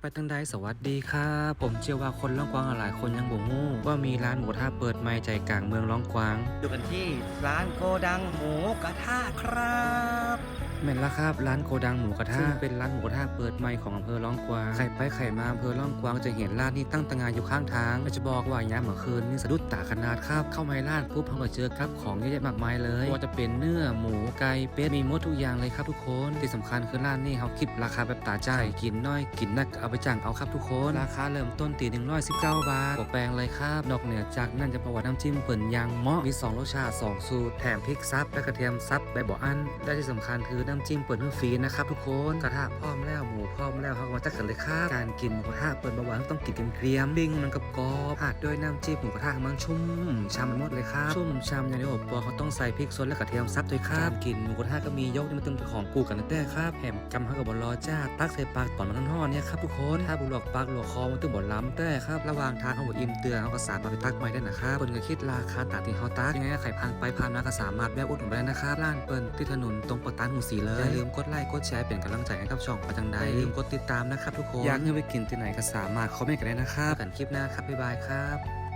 ไปตั้งได้สวัสดีครับ ผมเชื่อว่าคนล่องกวางหลายคนยังบ่งู้ว่ามีร้านหมูกระทะเปิดใหม่ใจกลางเมืองล่องกวางอยู่กันที่ร้านโกดังหมูกระทะครับ แม่นละครับร้านโกดังหมูกระทะซึ่งเป็นร้านหมูกระทะเปิดใหม่ของอำเภอล่องกวางใครไปใครมาอำเภอล่องกวางจะเห็นร้านนี้ตั้งตางานอยู่ข้างทางก็จะบอกว่ายามเมื่อคืนนี่สะดุดตาขนาดครับเข้ามาในร้านปุ๊บเราก็เจอครับของเยอะแยะมากมายเลยว่าจะเป็นเนื้อหมูไก่เป็ดมีหมดทุกอย่างเลยครับทุกคนที่สำคัญคือร้านนี้เขาคิดราคาแบบตาใจายกินน้อยกินนักเอาไปจ่างเอาครับทุกคนราคาเริ่มต้นตีหนึ่งร้อยสิบเก้าบาทตัวแปลงเลยครับนอกเหนือจากนั้นจะประวัติน้ำจิ้มเปิ่นยางเหมาะมีสองรสชาติสองสูตรแถมพริกซับและกระเทียมซับแบบบ่อันและที่สำคัญคือน้ำจิ้มเปิ่นเพื่อฟรีนะครับทุกคนกระทะพร้อมแล้วหมูพร้อมแล้วเขาก็มาจัดกันเลยครับการกินหมูกระทะเปิ่นบะหวานต้องกินเกรียมๆปิ้งมันกับกรอบผัดด้วยน้ำจิ้มหมูกระทะมันชุ่มชำมันหมดเลยครับชุ่มชำอย่างที่ผมบอกเขาต้องใส่พริกสดและกระเทียมซับด้วยครับกินหมูกระทะก็มียกนี่มันเป็นของกูกันตั้งแต่ครับแหมกำเขากับบอลลอจ้าตักใส่ปากตอนมันทอดๆเนี่ยครับทุกคนถ้าบุหลอกปากหลวกคอมันต้องบอลล้ำแต่ครับระหว่างทางเขาบอกอิ่มเตือนเขาก็สามารถไปตักใหม่ได้นะครับคนก็คิดราคาตามที่เขาตักยังไงใครผ่านไปผ่านมาก็สามารถแวะอุดหนุนได้นะครับร้านเปิลที่ถนนตรงปะตานหูสีเลย อย่าลืมกดไลค์กดแชร์เป็นกำลังใจให้กับช่องประจังใดอย่าลืมกดติดตามนะครับทุกคน อยากให้ไปกินที่ไหนก็สามารถคอมเมนต์กันได้นะครับกันคลิปหน้าครับบ๊ายบายครับ